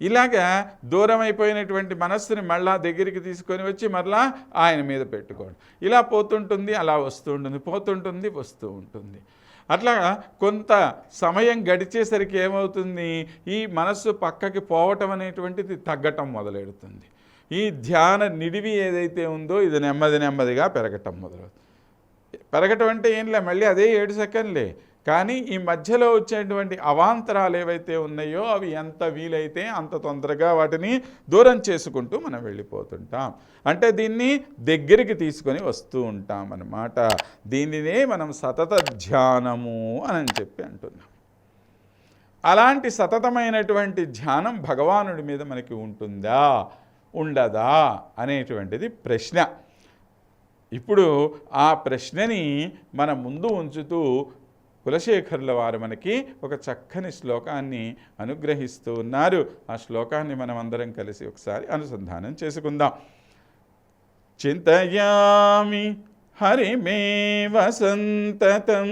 ఇలాగా దూరం అయిపోయినటువంటి మనస్సుని మళ్ళా దగ్గరికి తీసుకొని వచ్చి మరలా ఆయన మీద పెట్టుకోవడం. ఇలా పోతుంటుంది అలా వస్తూ ఉంటుంది పోతుంటుంది వస్తూ ఉంటుంది. అట్లా కొంత సమయం గడిచేసరికి ఏమవుతుంది? ఈ మనస్సు పక్కకి పోవటం అనేటువంటిది తగ్గటం మొదలెడుతుంది. ఈ ధ్యాన నిడివి ఏదైతే ఉందో ఇది నెమ్మది నెమ్మదిగా పెరగటం మొదలవుతుంది. పెరగటం అంటే ఏంలే మళ్ళీ అదే ఏడు సెకండ్లే. కానీ ఈ మధ్యలో వచ్చేటువంటి అవాంతరాలు ఏవైతే ఉన్నాయో అవి ఎంత వీలైతే అంత తొందరగా వాటిని దూరం చేసుకుంటూ మనం వెళ్ళిపోతుంటాం. అంటే దీన్ని దగ్గరికి తీసుకొని వస్తూ ఉంటాం అన్నమాట. దీనినే మనం సతత ధ్యానము అని చెప్పి అంటున్నాం. అలాంటి సతతమైనటువంటి ధ్యానం భగవానుడి మీద మనకి ఉంటుందా? ఉండదా? అనేటువంటిది ప్రశ్న. ఇప్పుడు ఆ ప్రశ్నని మన ముందు ఉంచుతూ కులశేఖరుల వారు మనకి ఒక చక్కని శ్లోకాన్ని అనుగ్రహిస్తూ ఉన్నారు. ఆ శ్లోకాన్ని మనం అందరం కలిసి ఒకసారి అనుసంధానం చేసుకుందాం. చింతయామి హరిమే వసంతతం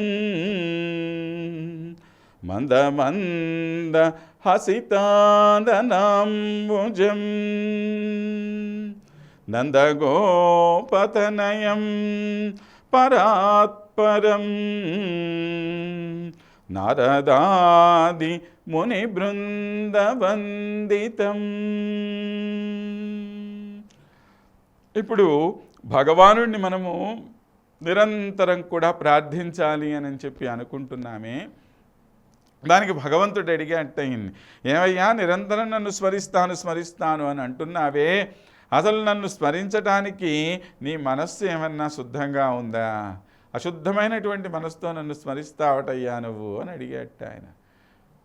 మంద మంద హసితాదనాంబుజం నందగోపతనయం పరాత్పరం. నారదాది ముని బృందవందితం. ఇప్పుడు భగవానుడిని మనము నిరంతరం కూడా ప్రార్థించాలి అని చెప్పి అనుకుంటున్నామే. దానికి భగవంతుడు అడిగే అట్టయింది. ఏమయ్యా నిరంతరం నన్ను స్మరిస్తాను స్మరిస్తాను అని అంటున్నావే? అసలు నన్ను స్మరించటానికి నీ మనస్సు ఏమన్నా శుద్ధంగా ఉందా? అశుద్ధమైనటువంటి మనసుతో నన్ను స్మరిస్తావటయ్యా నువ్వు? అని అడిగేట ఆయన.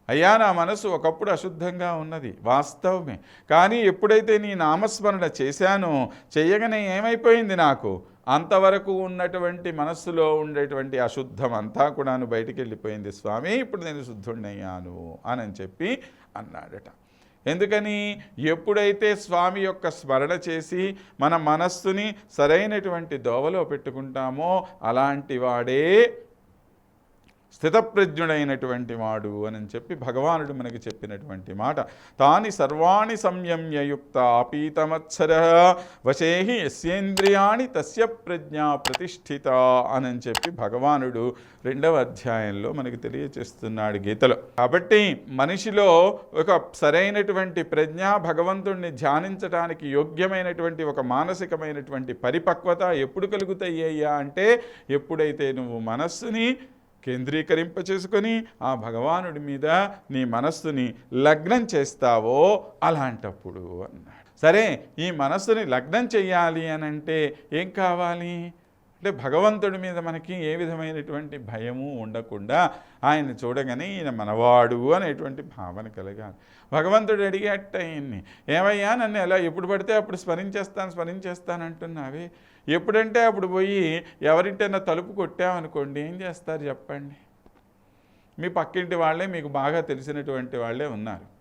అయ్యా నా మనసు ఒకప్పుడు అశుద్ధంగా ఉన్నది వాస్తవమే. కానీ ఎప్పుడైతే నీ నామస్మరణ చేశానో చెయ్యగానే ఏమైపోయింది నాకు? అంతవరకు ఉన్నటువంటి మనస్సులో ఉండేటువంటి అశుద్ధం అంతా కూడాను బయటికి వెళ్ళిపోయింది స్వామి ఇప్పుడు నేను శుద్ధుణ్ణయ్యాను అని చెప్పి అన్నాడట. ఎందుకని ఎప్పుడైతే స్వామి యొక్క స్మరణ చేసి మన మనస్సుని సరైనటువంటి దోవలో పెట్టుకుంటామో అలాంటి వాడే స్థితప్రజ్ఞుడైనటువంటి వాడు అని చెప్పి భగవానుడు మనకి చెప్పినటువంటి మాట. తాని సర్వాణి సంయమ్యయుక్త ఆపీతమత్సర వశేహి యస్యేంద్రియాణి తస్య ప్రజ్ఞ ప్రతిష్ఠిత అని చెప్పి భగవానుడు రెండవ అధ్యాయంలో మనకి తెలియచేస్తున్నాడు గీతలో. కాబట్టి మనిషిలో ఒక సరైనటువంటి ప్రజ్ఞ భగవంతుణ్ణి ధ్యానించడానికి యోగ్యమైనటువంటి ఒక మానసికమైనటువంటి పరిపక్వత ఎప్పుడు కలుగుతాయ్యా అంటే ఎప్పుడైతే నువ్వు మనస్సుని కేంద్రీకరింప చేసుకొని ఆ భగవానుడి మీద నీ మనస్సుని లగ్నం చేస్తావో అలాంటప్పుడు అన్నాడు. సరే ఈ మనస్సుని లగ్నం చెయ్యాలి అని అంటే ఏం కావాలి? అంటే భగవంతుడి మీద మనకి ఏ విధమైనటువంటి భయము ఉండకుండా ఆయన చూడగానే ఈయన మనవాడు అనేటువంటి భావన కలగాలి. భగవంతుడు అడిగేట ఆయన్ని ఏమయ్యా నన్ను ఎలా ఎప్పుడు పడితే అప్పుడు స్మరించేస్తాను స్మరించేస్తాను అంటున్నావి? ఎప్పుడంటే అప్పుడు పోయి ఎవరింటైనా తలుపు కొట్టామనుకోండి ఏం చేస్తారు చెప్పండి? మీ పక్కింటి వాళ్ళే మీకు బాగా తెలిసినటువంటి వాళ్ళే ఉన్నారు.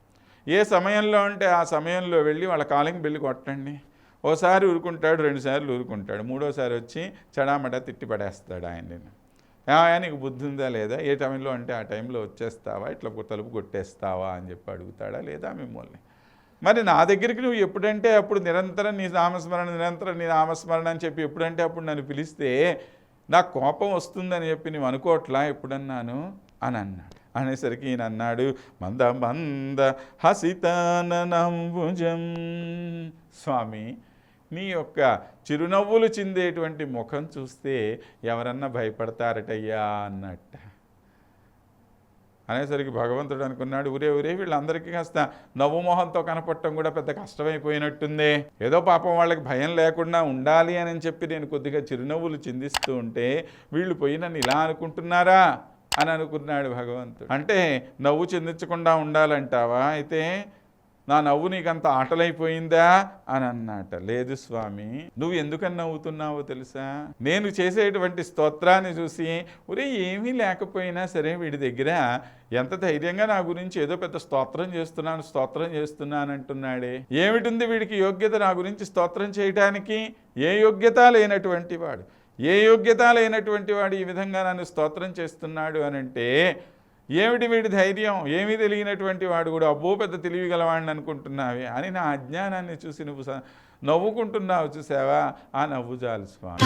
ఏ సమయంలో ఉంటే ఆ సమయంలో వెళ్ళి వాళ్ళ కాలింగ్ బిల్లు కొట్టండి. ఓసారి ఊరుకుంటాడు రెండుసార్లు ఊరుకుంటాడు. మూడోసారి వచ్చి చడామడ తిట్టి పడేస్తాడు ఆయన్ని. ఏమయ్యా నీకు బుద్ధి ఉందా లేదా? ఏ టైంలో అంటే ఆ టైంలో వచ్చేస్తావా? ఇట్లా తలుపు కొట్టేస్తావా అని చెప్పి అడుగుతాడా లేదా మిమ్మల్ని? మరి నా దగ్గరికి నువ్వు ఎప్పుడంటే అప్పుడు నిరంతరం నీ నామస్మరణ నిరంతరం నీ నామస్మరణ అని చెప్పి ఎప్పుడంటే అప్పుడు నన్ను పిలిస్తే నాకు కోపం వస్తుందని చెప్పి నువ్వు అనుకోవట్లా ఎప్పుడన్నాను? అని అన్నాడు. అనేసరికి ఈయన అన్నాడు మంద మంద హసితానంబుజం స్వామి నీ యొక్క చిరునవ్వులు చిందేటువంటి ముఖం చూస్తే ఎవరన్నా భయపడతారటయ్యా అన్నట్ట. అనేసరికి భగవంతుడు అనుకున్నాడు ఊరే ఊరే వీళ్ళందరికీ కాస్త నవ్వు మొహంతో కనపడటం కూడా పెద్ద కష్టమైపోయినట్టుందే. ఏదో పాపం వాళ్ళకి భయం లేకుండా ఉండాలి అని చెప్పి నేను కొద్దిగా చిరునవ్వులు చిందిస్తూ ఉంటే వీళ్ళు పోయి నన్ను ఇలా అనుకుంటున్నారా? అని అనుకున్నాడు భగవంతుడు. అంటే నవ్వు చిందించకుండా ఉండాలంటావా? అయితే నా నవ్వు నీకంత ఆటలైపోయిందా? అని అన్నట. లేదు స్వామి నువ్వు ఎందుకని నవ్వుతున్నావో తెలుసా? నేను చేసేటువంటి స్తోత్రాన్ని చూసి ఒరే ఏమీ లేకపోయినా సరే వీడి దగ్గర ఎంత ధైర్యంగా నా గురించి ఏదో పెద్ద స్తోత్రం చేస్తున్నాను స్తోత్రం చేస్తున్నాను అంటున్నాడే ఏమిటింది వీడికి యోగ్యత నా గురించి స్తోత్రం చేయటానికి? ఏ యోగ్యత లేనటువంటి వాడు. ఏ యోగ్యత లేనటువంటి వాడు ఈ విధంగా నన్ను స్తోత్రం చేస్తున్నాడు అని అంటే ఏమిటి వీడి ధైర్యం? ఏమీ తెలియనటువంటి వాడు కూడా అబ్బో పెద్ద తెలివి గలవాడిని అనుకుంటున్నావి అని నా అజ్ఞానాన్ని చూసి నువ్వు నవ్వుకుంటున్నావు చూసావా? ఆ నవ్వు చాలు స్వామి.